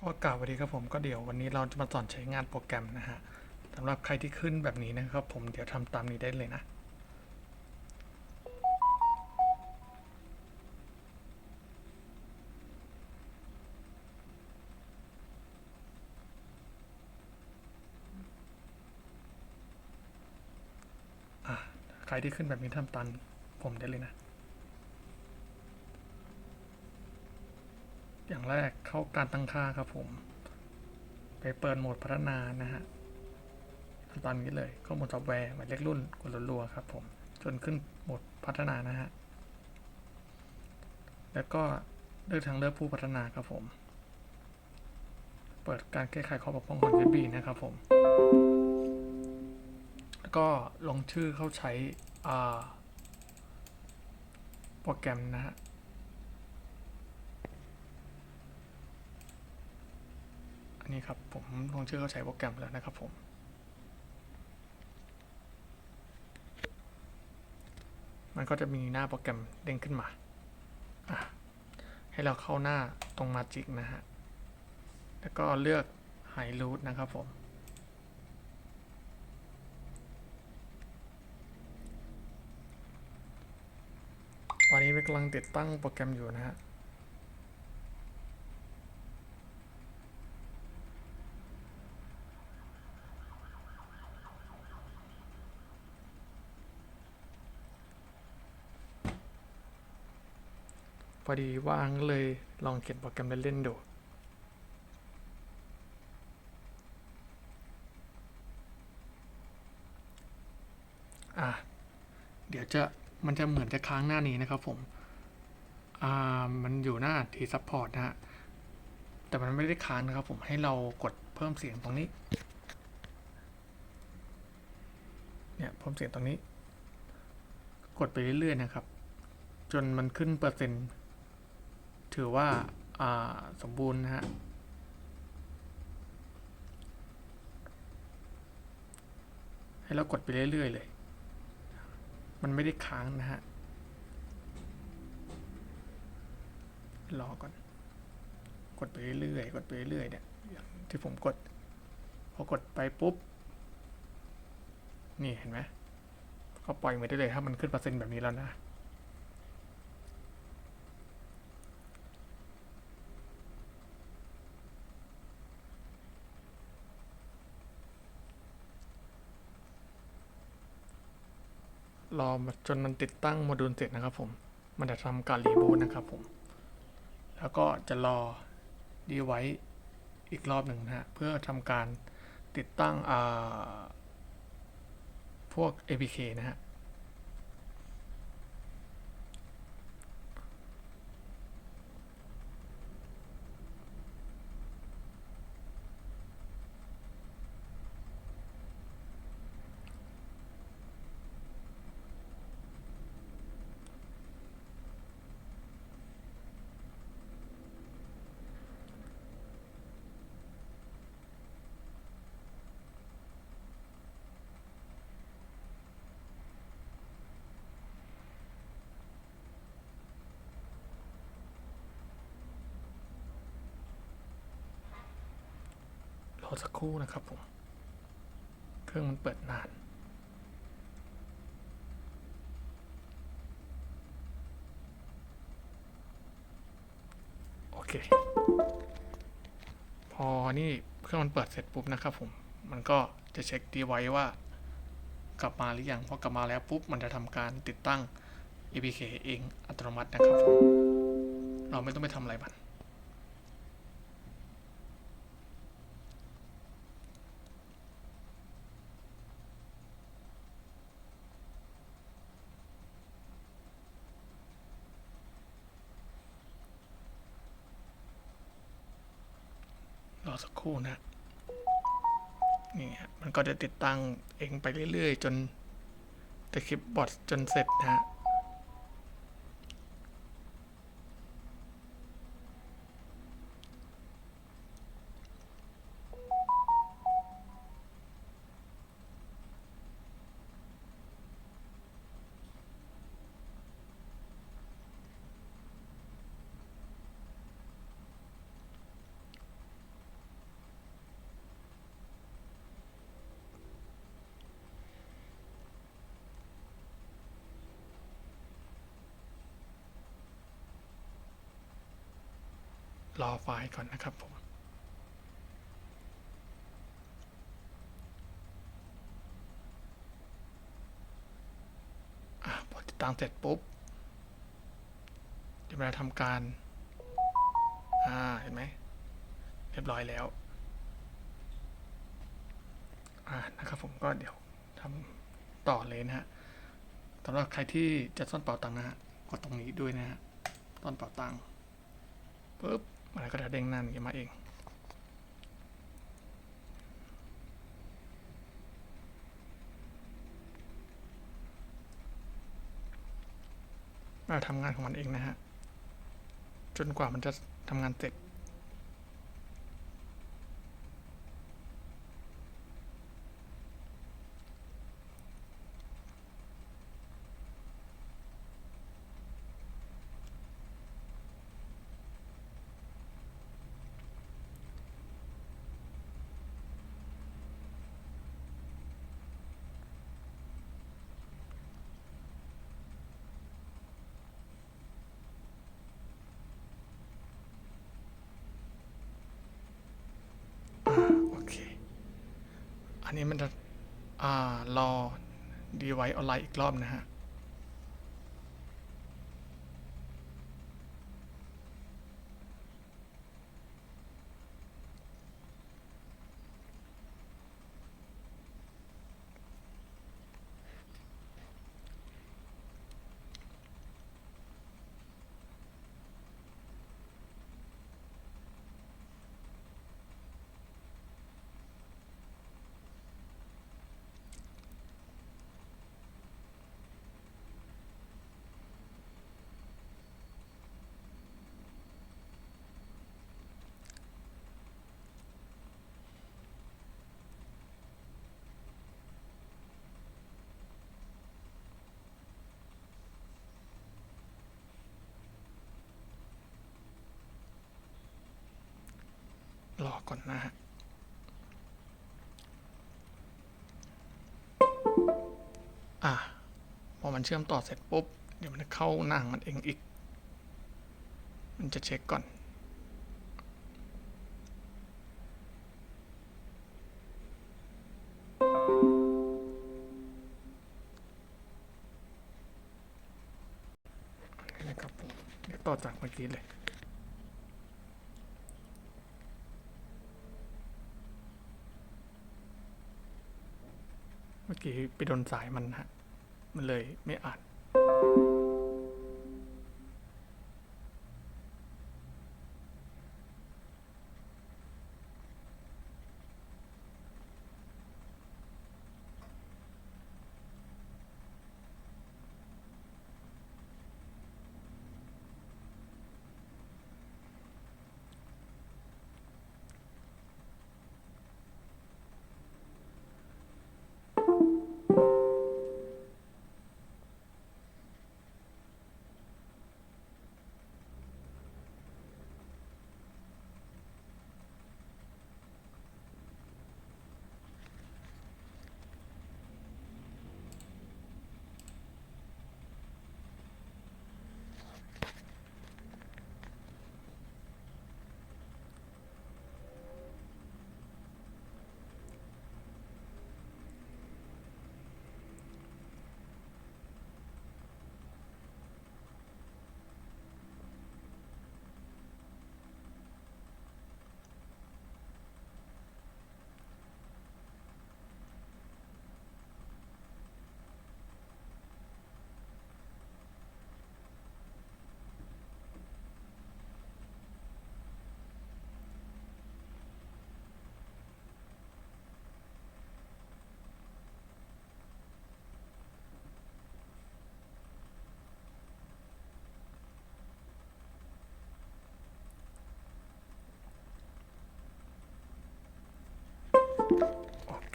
ก็กล่าวสวัสดีครับผมก็เดี๋ยววันนี้เราจะมาสอนใช้งานโปรแกรมนะฮะสำหรับใครที่ขึ้นแบบนี้นะครับ ผมเดี๋ยวทำตามนี้ได้เลยนะอะใครที่ขึ้นแบบนี้ทำตามผมได้เลยนะ อย่างแรกเข้าการตั้งค่าครับผม ไปเปิดโหมดพัฒนานะฮะตอนนี้เลยข้อมูลซอฟต์แวร์หมายเลขรุ่นกดรัวๆครับผม จนขึ้นโหมดพัฒนานะฮะ แล้วก็เลือกทางเลือกผู้พัฒนาครับผม เปิดการแก้ไขข้อบกพร่องของ USB นะครับผม แล้วก็ลงชื่อเข้าใช้โปรแกรมนะฮะ อันนี้ครับผมลงชื่อเข้าใช้โปรแกรมแล้วนะครับผมมันก็จะมีหน้าโปรแกรมเด้งขึ้นมา ให้เราเข้าหน้าตรงมาจิกนะฮะ แล้วก็เลือก High Root นะครับผม ตอนนี้กำลังติดตั้งโปรแกรมอยู่นะฮะ พอดีว่างเลยลองเขียนโปรแกรมเล่นๆดูอะเดี๋ยวจะมันจะเหมือนจะค้างหน้านี้นะครับผมอ่ามันอยู่หน้าทีซัพพอร์ตนะฮะแต่มันไม่ได้ค้างนะครับผมให้เรากดเพิ่มเสียงตรงนี้เนี่ยเพิ่มเสียงตรงนี้ กดไปเรื่อยๆนะครับ จนมันขึ้นเปอร์เซ็นต์ ถือว่าาสมบูรณ์นะฮะให้เรากดไปเรื่อย ๆ เลย มันไม่ได้ค้างนะฮะ รอก่อน กดไปเรื่อยๆ กดไปเรื่อยๆ เนี่ยอย่างที่ผมกด พอกดไปปุ๊บ นี่เห็นไหม ก็ปล่อยมือได้เลย ถ้ามันขึ้นเปอร์เซ็นต์แบบนี้แล้วนะ รอจนมันติดตั้งโมดูลเสร็จนะครับผม มันจะทำการรีบูตนะครับผม แล้วก็จะรอดีไว้อีกรอบหนึ่งนะฮะ เพื่อทำการติดตั้งพวก APK นะฮะ สักครู่นะครับผม เครื่องมันเปิดนาน โอเค พอนี่เครื่องมันเปิดเสร็จปุ๊บนะครับผม มันก็จะเช็คดีไว้ว่ากลับมาหรือยังพอกลับมาแล้วปุ๊บ มันจะทำการติดตั้ง APK เองอัตโนมัตินะครับผม เราไม่ต้องไปทำอะไรมัน สักครู่นะนี่ฮะมันก็จะติดตั้งเองไปเรื่อยๆ จนจะคลิปบอทจนเสร็จนะฮะ รอไฟล์ก่อนนะครับผมอพอติดตั้งเสร็จปุ๊บ เดี๋ยวเราทำการ อ่า เห็นไหม เรียบร้อยแล้ว อ่า นะครับผมก็เดี๋ยวทำต่อเลยนะฮะสำหรับใครที่จะซ่อนเป๋าตังนะฮะ กดตรงนี้ด้วยนะฮะซ่อนเป๋าตังปุ๊บ มันก็จะเด้งหน้านี้มาเองมาทำงานของมันเองนะฮะ จนกว่ามันจะทำงานเสร็จ อ่าโอเค อันนี้มันจะรอดีไว้ออนไลน์อีกรอบนะฮะ รอก่อนนะฮะอะพอมันเชื่อมต่อเสร็จปุ๊บ เดี๋ยวมันจะเข้าหน้างมันเองอีก มันจะเช็คก่อนนะครับผมเรียวต่อจากเมื่อกี้เลย เมื่อกี้ไปโดนสายมันฮะ มันเลยไม่อ่าน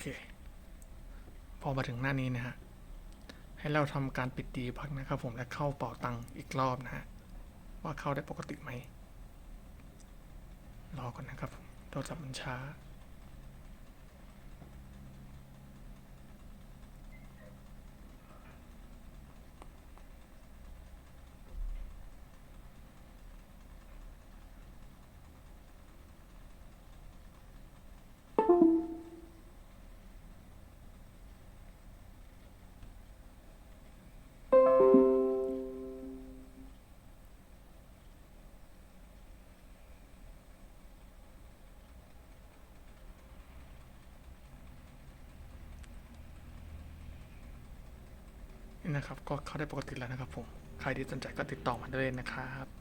เค พอมาถึงหน้านี้นะฮะ ให้เราทำการปิดดีพักนะครับผมและเข้าเป่าตังค์อีกรอบนะฮะ ว่าเข้าได้ปกติไหม รอก่อนนะครับผมโทรศัพท์มันช้า นะครับ ก็เข้าได้ปกติแล้วนะครับผม ใครที่สนใจก็ติดต่อมาได้เลยนะครับ